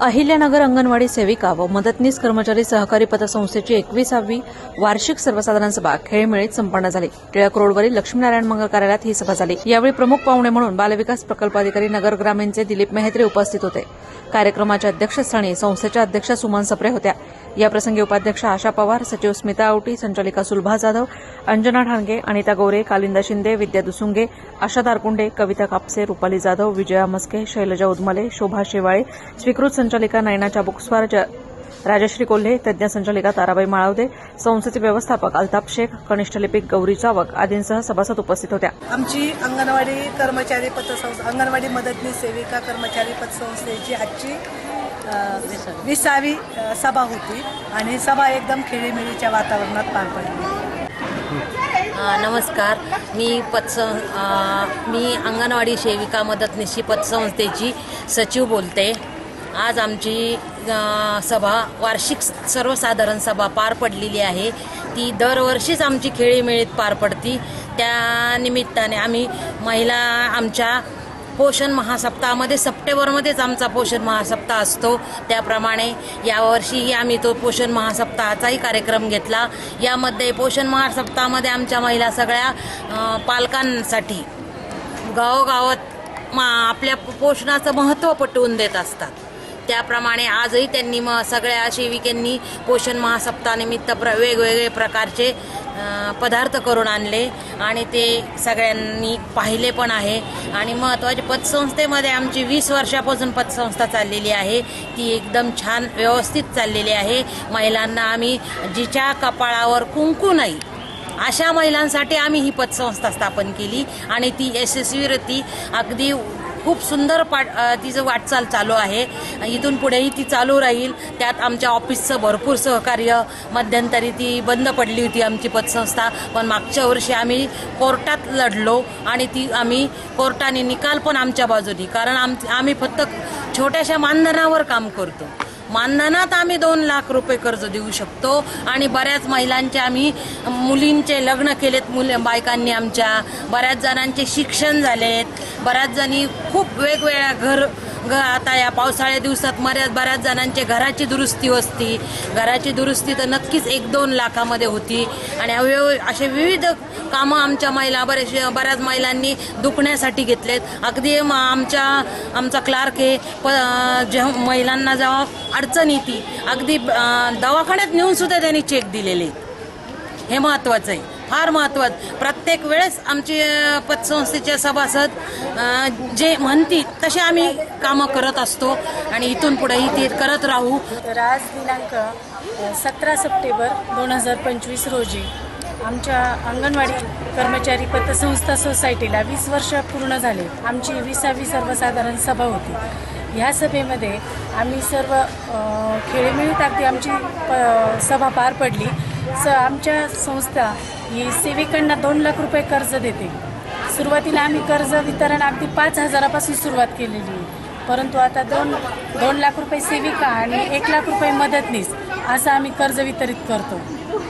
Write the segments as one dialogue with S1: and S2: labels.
S1: अहिल्यानगर अंगणवाडी सेविका व मदतनीस कर्मचारी सहकारी पतसंस्थेची एकविसावी वार्षिक सर्वसाधारण सभा खेळमेळीत संपन्न झाली. टिळक रोडवरील लक्ष्मीनारायण मंगल कार्यालयात ही सभा झाली. यावेळी प्रमुख पाहुणे म्हणून बालविकास प्रकल्प अधिकारी नगर ग्रामीणचे दिलीप मेहत्रे उपस्थित होते. कार्यक्रमाच्या अध्यक्षस्थानी संस्थेच्या अध्यक्ष सुमन सप्रे होत्या. याप्रसंगी उपाध्यक्ष आशा पवार सचिव स्मिता आवटी संचालिका सुलभा जाधव अंजना ठाणगे अनिता गोरे कालिंदा शिंदे विद्या दुसुंगे आशा दारकुंडे कविता कापसे रुपाली जाधव विजया मस्के शैलजा उदमले शोभा शेवाळे स्वीकृत संचालिका नयना चाबुकस्वार राजश्री कोल्हे तज्ज्ञ संचालिका ताराबाई माळवदे संस्थेचे व्यवस्थापक अल्ताफ शेख कनिष्ठ लिपिक गौरी चावक आदींसह सभासद उपस्थित होत्या.
S2: आमची अंगणवाडी कर्मचारी पतसंस्था अंगणवाडी मदतनीस सेविका कर्मचारी पतसंस्थेची आजची विसावी सभा होती आणि सभा एकदम खेळीमेळीच्या वातावरणात पार पडली.
S3: नमस्कार. मी पतस अ, मी अंगणवाडी सेविका मदतनीशी पतसंस्थेची सचिव बोलते. आज आमची सभा वार्षिक सर्वसाधारण सभा पार पडलेली आहे. ती दरवर्षीच आमची खेळीमेळीत पार पडती. त्या निमित्ताने आम्ही महिला आमच्या पोषण महासप्ताहामध्ये सप्टेंबरमध्येच आमचा पोषण महासप्ताह असतो. त्याप्रमाणे यावर्षीही आम्ही तो पोषण महासप्ताहाचाही कार्यक्रम घेतला. यामध्ये पोषण महासप्ताहामध्ये आमच्या महिला सगळ्या पालकांसाठी गावोगावात मा आपल्या पोषणाचं महत्त्व पटवून देत असतात. त्याप्रमाणे आजही त्यांनी मग सगळ्या सेविकांनी पोषण महासप्ताहानिमित्त प्र वेगवेगळे प्रकारचे पदार्थ करून आणले. आणि ते सगळ्यांनी पाहिले पण आहे. आणि महत्त्वाचे पतसंस्थेमध्ये आमची वीस वर्षापासून पतसंस्था चाललेली आहे. ती एकदम छान व्यवस्थित चाललेली आहे. महिलांना आम्ही जिच्या कपाळावर कुंकू नाही अशा महिलांसाठी आम्ही ही पतसंस्था स्थापन केली. आणि ती यशस्वीरती अगदी खूप सुंदर पाट तिचं वाटचाल चालू आहे. इथून पुढेही ती चालू राहील. त्यात आमच्या ऑफिसचं भरपूर सहकार्य मध्यंतरी ती बंद पडली होती आमची पतसंस्था. पण मागच्या वर्षी आम्ही कोर्टात लढलो आणि ती आम्ही कोर्टाने निकाल पण आमच्या बाजूनी. कारण आम आम्ही फक्त छोट्याशा मानधनावर काम करतो. मानधनात आम्ही दोन लाख रुपये कर्ज देऊ शकतो आणि बऱ्याच महिलांचे आम्ही मुलींचे लग्न केलेत मुल बायकांनी आमच्या बऱ्याच जणांचे शिक्षण झालेत. बऱ्याच जणी खूप वेगवेगळ्या घर आता या पावसाळ्या दिवसात मर्याद बऱ्याच जणांचे घराची दुरुस्ती असती. घराची दुरुस्ती तर नक्कीच एक दोन लाखामध्ये होती. आणि असे विविध कामं आमच्या महिला बऱ्याच बऱ्याच महिलांनी दुखण्यासाठी घेतलेत. अगदी म- आमच्या आमचा क्लार्क हे प जेव्हा महिलांना जेव्हा अडचण येते अगदी दवाखान्यात नेऊन सुद्धा त्यांनी चेक दिलेले. हे महत्त्वाचं आहे. फार महत्त्वात प्रत्येक वेळेस आमचे पतसंस्थेचे सभासद जे म्हणतील तसे आम्ही कामं करत असतो आणि इथून पुढेही ते करत राहू.
S4: तर आज दिनांक सतरा सप्टेंबर दोन हजार पंचवीस रोजी आमच्या अंगणवाडी कर्मचारी पतसंस्था सोसायटीला वीस वर्ष पूर्ण झाले. आमची विसावी सर्वसाधारण सभा होती. ह्या सभेमध्ये आम्ही सर्व अ, खेळीमेळीत अगदी आमची प सभा पार पडली. स आमच्या संस्था ही सेविकांना दोन लाख रुपये कर्ज देते. सुरुवातीला आम्ही कर्ज वितरण अगदी पाच हजारापासून सुरुवात केलेली आहे. परंतु आता दोन दोन लाख रुपये सेविका आणि एक लाख रुपये मदतनीस असं आम्ही कर्ज वितरित करतो.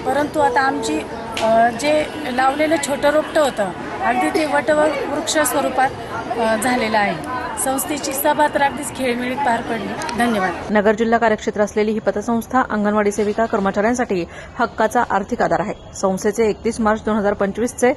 S4: परंतु आता आमची जे लावलेलं छोटं रोपटं होतं अगदी ते वटवृक्ष स्वरूपात झालेलं आहे. संस्थेची सभा तर अगदीच खेळमेळीत पार पडली. धन्यवाद.
S1: नगर जिल्हा कार्यक्षेत्र असलेली ही पतसंस्था अंगणवाडी सेविका कर्मचाऱ्यांसाठी हक्काचा आर्थिक आधार आहे. संस्थेचे एकतीस मार्च दोन हजार पंचवीसचे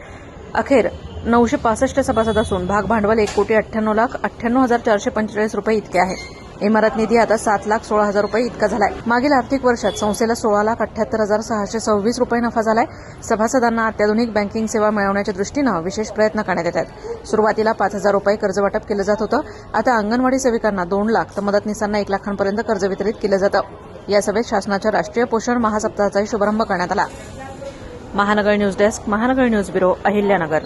S1: अखेर नऊशे पासष्ट सभासद असून भाग भांडवल एक कोटी अठ्ठ्याण्णव लाख अठ्ठ्याण्णव हजार चारशे पंचेचाळीस रुपये इतके आहे. इमारत निधी आता सात लाख सोळा हजार रुपये इतका झालाय. मागील आर्थिक वर्षात संस्थेला सोळा लाख अठ्याहत्तर हजार सहाशे सव्वीस रुपये नफा झालाय. सभासदांना अत्याधुनिक बँकिंग सेवा मिळवण्याच्या दृष्टीनं विशेष प्रयत्न करण्यात येत आहेत. सुरुवातीला पाच हजार रुपये कर्ज वाटप केलं जात होतं. आता अंगणवाडी सेविकांना दोन लाख तर मदतनीसांना एक लाखांपर्यंत कर्ज वितरित केलं जातं. या सभेत शासनाच्या राष्ट्रीय पोषण महासप्ताहाचाही शुभारंभ करण्यात आला. Mahanagar news desk Mahanagar news bureau Ahilyanagar.